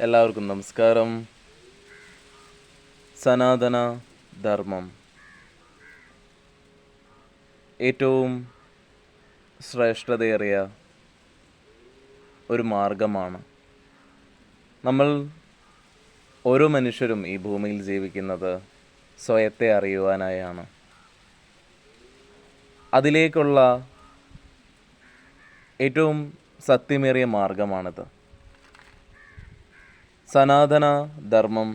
എല്ലാവർക്കും നമസ്കാരം. സനാതന ധർമ്മം. ഏറ്റവും ശ്രേഷ്ഠതയേറിയ ഒരു മാർഗമാണ്. നമ്മൾ ഓരോ മനുഷ്യരും ഈ ഭൂമിയിൽ ജീവിക്കുന്നത് സ്വയത്തെ അറിയുവാനായാണ്. അതിലേക്കുള്ള ഏറ്റവും സത്യമേറിയ മാർഗമാണിത്. സനാതന ധർമ്മം.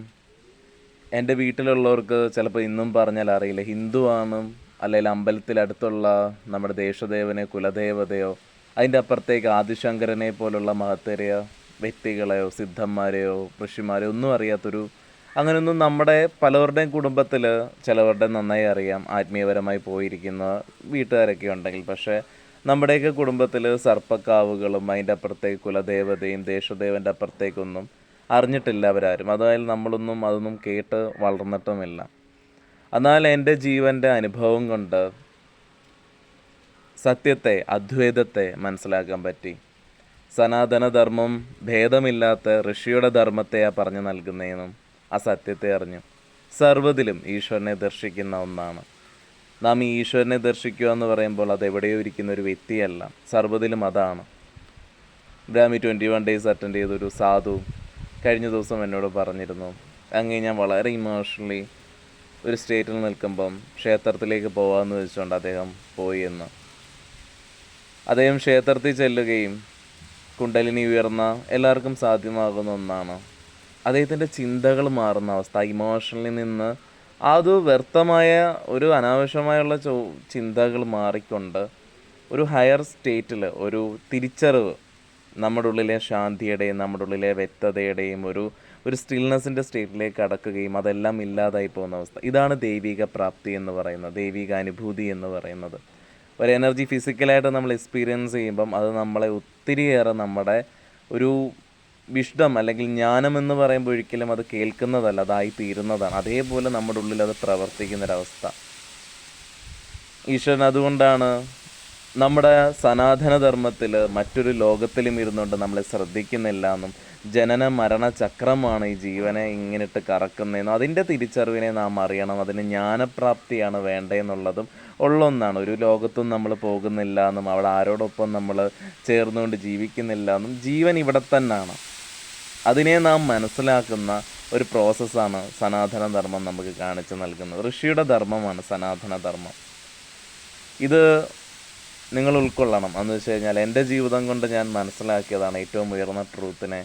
എന്റെ വീട്ടിലുള്ളവർക്ക് ചിലപ്പോൾ ഇന്നും പറഞ്ഞാൽ അറിയില്ല. ഹിന്ദുവാണ് അല്ലെങ്കിൽ അമ്പലത്തിലടുത്തുള്ള നമ്മുടെ ദേശദേവനെ കുലദേവതയോ അതിന്റെ അപ്പുറത്തേക്ക് ആദിശങ്കരനെ പോലുള്ള മഹത്തരിയ വ്യക്തികളെയോ സിദ്ധന്മാരെയോ ഋഷിമാരെയോ ഒന്നും അറിയാത്തൊരു അങ്ങനെയൊന്നും നമ്മുടെ പലവരുടെയും കുടുംബത്തിൽ ചിലവരുടെ നന്നായി അറിയാം. ആത്മീയപരമായി പോയിരിക്കുന്ന വീട്ടുകാരൊക്കെ ഉണ്ടെങ്കിൽ. പക്ഷേ നമ്മുടെയൊക്കെ കുടുംബത്തിൽ സർപ്പക്കാവുകളും അതിന്റെ അപ്പുറത്തേക്ക് കുലദേവതയും ദേശദേവന്റെ അപ്പുറത്തേക്കൊന്നും അറിഞ്ഞിട്ടില്ല അവരാരും. അതായത് നമ്മളൊന്നും അതൊന്നും കേട്ട് വളർന്നിട്ടുമില്ല. എന്നാൽ എന്റെ ജീവന്റെ അനുഭവം കൊണ്ട് സത്യത്തെ അദ്വൈതത്തെ മനസ്സിലാക്കാൻ പറ്റി. സനാതനധർമ്മം ഭേദമില്ലാത്ത ഋഷിയുടെ ധർമ്മത്തെയാ പറഞ്ഞു നൽകുന്നതെന്നും ആ സത്യത്തെ അറിഞ്ഞു. സർവതിലും ഈശ്വരനെ ദർശിക്കുന്ന ഒന്നാണ്. നാം ഈ ഈശ്വരനെ ദർശിക്കുക എന്ന് പറയുമ്പോൾ അത് എവിടെയോ ഇരിക്കുന്ന ഒരു വ്യക്തിയല്ല. സർവതിലും അതാണ്. ബ്രാമി ട്വന്റി വൺ ഡേയ്സ് അറ്റൻഡ് ചെയ്തൊരു സാധു കഴിഞ്ഞ ദിവസം എന്നോട് പറഞ്ഞിരുന്നു. അങ്ങനെ ഞാൻ വളരെ ഇമോഷണലി ഒരു സ്റ്റേറ്റിൽ നിൽക്കുമ്പം ക്ഷേത്രത്തിലേക്ക് പോകാമെന്ന് വെച്ചുകൊണ്ട് അദ്ദേഹം പോയി എന്ന്. അദ്ദേഹം ക്ഷേത്രത്തിൽ ചെല്ലുകയും കുണ്ടലിനി ഉയർന്ന എല്ലാവർക്കും സാധ്യമാകുന്ന ഒന്നാണ്. അദ്ദേഹത്തിന്റെ ചിന്തകൾ മാറുന്ന അവസ്ഥ ഇമോഷണലിൽ നിന്ന് അത് വ്യർത്ഥമായ ഒരു അനാവശ്യമായുള്ള ചിന്തകൾ മാറിക്കൊണ്ട് ഒരു ഹയർ സ്റ്റേറ്റിൽ ഒരു തിരിച്ചറിവ് നമ്മുടെ ഉള്ളിലെ ശാന്തിയുടെയും നമ്മുടെ ഉള്ളിലെ വ്യക്തതയുടെയും ഒരു ഒരു സ്റ്റിൽനെസ്സിന്റെ സ്റ്റേറ്റിലേക്ക് കടക്കുകയും അതെല്ലാം ഇല്ലാതായി പോകുന്ന അവസ്ഥ. ഇതാണ് ദൈവിക പ്രാപ്തി എന്ന് പറയുന്നത് ദൈവിക അനുഭൂതി എന്ന് പറയുന്നത്. ഒരു എനർജി ഫിസിക്കലായിട്ട് നമ്മൾ എക്സ്പീരിയൻസ് ചെയ്യുമ്പം അത് നമ്മളെ ഒത്തിരിയേറെ നമ്മുടെ ഒരു വിഷ്ടം അല്ലെങ്കിൽ ജ്ഞാനം എന്ന് പറയുമ്പോൾ ഒരിക്കലും അത് കേൾക്കുന്നതല്ല അതായി തീരുന്നതാണ്. അതേപോലെ നമ്മുടെ ഉള്ളിൽ അത് പ്രവർത്തിക്കുന്നൊരവസ്ഥ ഈശ്വരൻ അതുകൊണ്ടാണ് നമ്മുടെ സനാതനധർമ്മത്തിൽ മറ്റൊരു ലോകത്തിലും ഇരുന്നുകൊണ്ട് നമ്മളെ ശ്രദ്ധിക്കുന്നില്ല എന്നും ജനന മരണ ചക്രമാണ് ഈ ജീവനെ ഇങ്ങനിട്ട് കറക്കുന്നതെന്നും അതിന്റെ തിരിച്ചറിവിനെ നാം അറിയണം അതിന് ജ്ഞാനപ്രാപ്തിയാണ് വേണ്ടതെന്നുള്ളതും ഉള്ള ഒന്നാണ്. ഒരു ലോകത്തും നമ്മൾ പോകുന്നില്ല എന്നും അവിടെ ആരോടൊപ്പം നമ്മൾ ചേർന്നുകൊണ്ട് ജീവിക്കുന്നില്ല എന്നും ജീവൻ ഇവിടെ തന്നെയാണ് അതിനെ നാം മനസ്സിലാക്കുന്ന ഒരു പ്രോസസ്സാണ് സനാതന ധർമ്മം നമുക്ക് കാണിച്ചു നൽകുന്നത്. ഋഷിയുടെ ധർമ്മമാണ് സനാതന ധർമ്മം ഇത് നിങ്ങൾ ഉൾക്കൊള്ളണം. എന്ന് വെച്ച് കഴിഞ്ഞാൽ എന്റെ ജീവിതം കൊണ്ട് ഞാൻ മനസ്സിലാക്കിയതാണ് ഏറ്റവും ഉയർന്ന ട്രൂത്തിനെ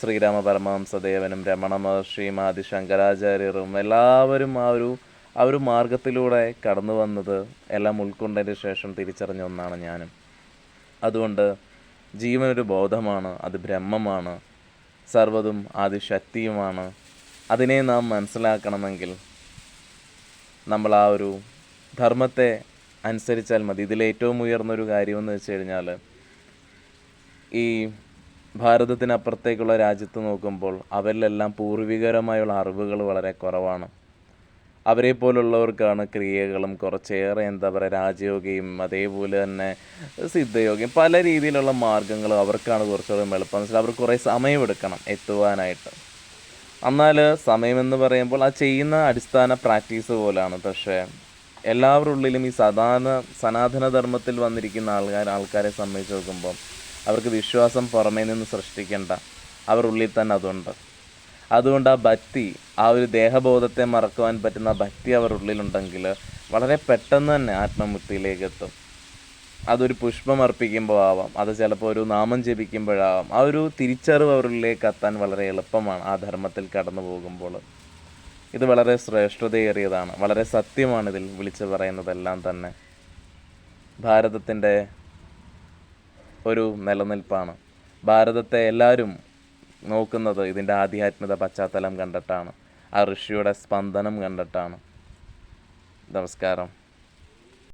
ശ്രീരാമ പരമഹംസദേവനും രമണ മഹർഷിയും ആദി ശങ്കരാചാര്യരും എല്ലാവരും ആ ഒരു ആ ഒരു മാർഗത്തിലൂടെ കടന്നു വന്നത് എല്ലാം ഉൾക്കൊണ്ടതിന് ശേഷം തിരിച്ചറിഞ്ഞ ഒന്നാണ് ഞാനും. അതുകൊണ്ട് ജീവനൊരു ബോധമാണ് അത് ബ്രഹ്മമാണ് സർവതും ആദിശക്തിയുമാണ്. അതിനെ നാം മനസ്സിലാക്കണമെങ്കിൽ നമ്മൾ ആ ഒരു ധർമ്മത്തെ അനുസരിച്ചാൽ മതി. ഇതിലേറ്റവും ഉയർന്നൊരു കാര്യമെന്ന് വെച്ച് കഴിഞ്ഞാൽ ഈ ഭാരതത്തിനപ്പുറത്തേക്കുള്ള രാജ്യത്ത് നോക്കുമ്പോൾ അവരിലെല്ലാം പൂർവികരമായുള്ള അറിവുകൾ വളരെ കുറവാണ്. അവരെ പോലുള്ളവർക്കാണ് ക്രിയകളും കുറച്ചേറെ എന്താ പറയുക രാജയോഗയും അതേപോലെ തന്നെ സിദ്ധയോഗയും പല രീതിയിലുള്ള മാർഗങ്ങളും അവർക്കാണ് കുറച്ചുകൂടെ എളുപ്പം. മനസ്സിലായി അവർ കുറേ സമയമെടുക്കണം എത്തുവാനായിട്ട്. എന്നാൽ സമയമെന്ന് പറയുമ്പോൾ ആ ചെയ്യുന്ന അടിസ്ഥാന പ്രാക്ടീസ് പോലാണ്. പക്ഷേ എല്ലാവരുടെ ഉള്ളിലും ഈ സദാന സനാതന ധർമ്മത്തിൽ വന്നിരിക്കുന്ന ആൾക്കാർ ആൾക്കാരെ സംബന്ധിച്ച് നോക്കുമ്പം അവർക്ക് വിശ്വാസം പുറമേ നിന്ന് സൃഷ്ടിക്കേണ്ട അവർ ഉള്ളിൽ തന്നെ അതുണ്ട്. അതുകൊണ്ട് ആ ഭക്തി ആ ഒരു ദേഹബോധത്തെ മറക്കുവാൻ പറ്റുന്ന ഭക്തി അവർ ഉള്ളിലുണ്ടെങ്കിൽ വളരെ പെട്ടെന്ന് തന്നെ ആത്മമുക്തിയിലേക്ക് എത്തും. അതൊരു പുഷ്പം അർപ്പിക്കുമ്പോൾ ആവാം. അത് ചിലപ്പോൾ ഒരു നാമം ജപിക്കുമ്പോഴാവാം. ആ ഒരു തിരിച്ചറിവ് അവരിലേക്ക് എത്താൻ വളരെ എളുപ്പമാണ് ആ ധർമ്മത്തിൽ കടന്നു പോകുമ്പോൾ ഇത് വളരെ ശ്രേഷ്ഠതയേറിയതാണ്. വളരെ സത്യമാണ് ഇതിൽ വിളിച്ചു പറയുന്നതെല്ലാം തന്നെ. ഭാരതത്തിന്റെ ഒരു നിലനിൽപ്പാണ്. ഭാരതത്തെ എല്ലാവരും നോക്കുന്നത് ഇതിന്റെ ആധ്യാത്മിക പശ്ചാത്തലം കണ്ടിട്ടാണ്. ആ ഋഷിയുടെ സ്പന്ദനം കണ്ടിട്ടാണ്. നമസ്കാരം.